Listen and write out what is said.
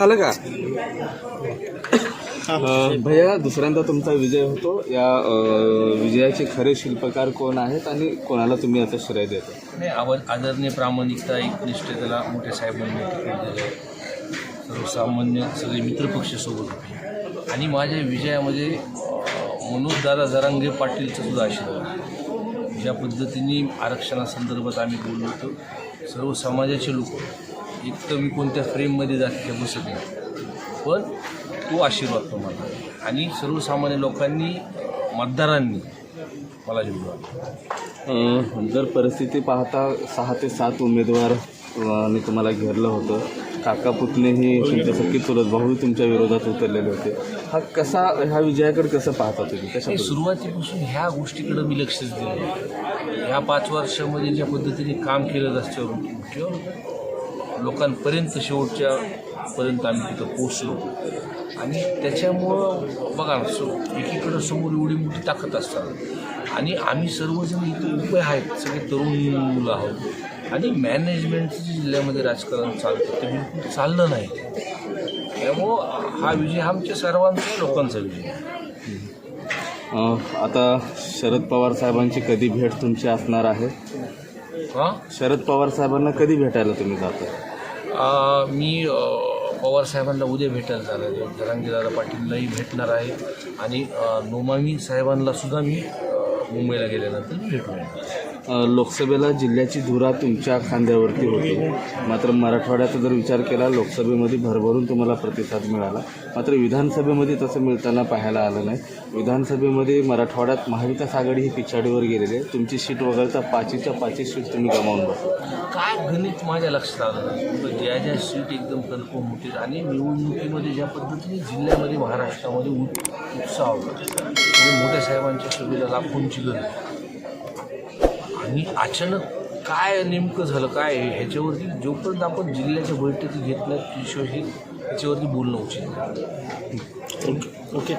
झालं का? भैया दुसऱ्यांदा तुमचा विजय होतो. या विजयाचे खरे शिल्पकार कोण आहेत आणि कोणाला तुम्ही आता श्रेय देता? नाही आवाज आदरणीय प्रामाणिकता एकनिष्ठतेला मोठ्या साहेबांनी तिकीट दिलं सर्वसामान्य सगळे मित्रपक्ष सोबत होते. आणि माझ्या विजयामध्ये मनोजदादा जरांगे पाटीलचा सुद्धा आशीर्वाद. ज्या पद्धतीने आरक्षणासंदर्भात आम्ही बोललो होतो सर्व समाजाचे लोक एक तर मी कोणत्या फ्रेममध्ये जाते बसत नाही. पण तो आशीर्वाद तो मला आणि सर्वसामान्य लोकांनी मतदारांनी मला निवडून अं, जर परिस्थिती पाहता सहा ते सात उमेदवार ने तुम्हाला घेरलं होतं. काका पुतणेही तुमच्या सख्खी चुलत भाऊही तुमच्या विरोधात उतरलेले होते. हा कसा ह्या विजयाकडे कसं पाहता तुम्ही? कशा सुरुवातीपासून ह्या गोष्टीकडे मी लक्षच दिलं. ह्या पाच वर्षामध्ये ज्या पद्धतीने काम केलं किंवा लोकांपर्यंत शेवटच्या पर्यंत आम्ही तिथं पोचलो आणि त्याच्यामुळं बघा सो एकीकडं समोर एवढी मोठी ताकद असतात. आणि आम्ही सर्वजण इथं उभे आहेत सगळे तरुण मुलं आहोत. आणि मॅनेजमेंटचं जिल्ह्यामध्ये राजकारण चालतं ते बिलकुल चाललं नाही. त्यामुळं हा विजय आमच्या सर्वांचा लोकांचा विजय आहे. आता शरद पवार साहेबांची कधी भेट तुमची असणार आहे? हां? शरद पवार साहेबांना कधी भेटायला तुम्ही जाता? आ, मी पवार साहेबांना उद्या भेटायला जाणार आहे. जरांगीदादा पाटीललाही भेटणार आहे. आणि अ, नोमामी साहेबांना सुद्धा मी अ, मुंबईला गेल्यानंतर भेटून येणार लोकसभेला जिल्ह्याची धुरा तुमच्या खांद्यावरती होती. मात्र मराठवाड्याचा जर विचार केला लोकसभेमध्ये भरभरून तुम्हाला प्रतिसाद मिळाला. मात्र विधानसभेमध्ये तसं मिळताना पाहायला आलं नाही. विधानसभेमध्ये मराठवाड्यात महाविकास आघाडी ही पिछाडीवर गेलेली आहे. तुमची सीट वगळता पाचीच्या पाचही सीट तुम्ही गमावून बसला. काय गणित माझ्या लक्षात आलं नाही? ज्या ज्या सीट एकदम कन्फर्म होतील आणि निवडणुकीमध्ये ज्या पद्धतीने जिल्ह्यामध्ये महाराष्ट्रामध्ये उत्साह होता. म्हणजे मोठ्या साहेबांच्या सुविधा लाखोंची गरज आणि अचानक काय नेमकं झालं काय ह्याच्यावरती जोपर्यंत आपण जिल्ह्याच्या बैठकी घेत नाही हे ह्याच्यावरती बोलणं उचित ओके ओके.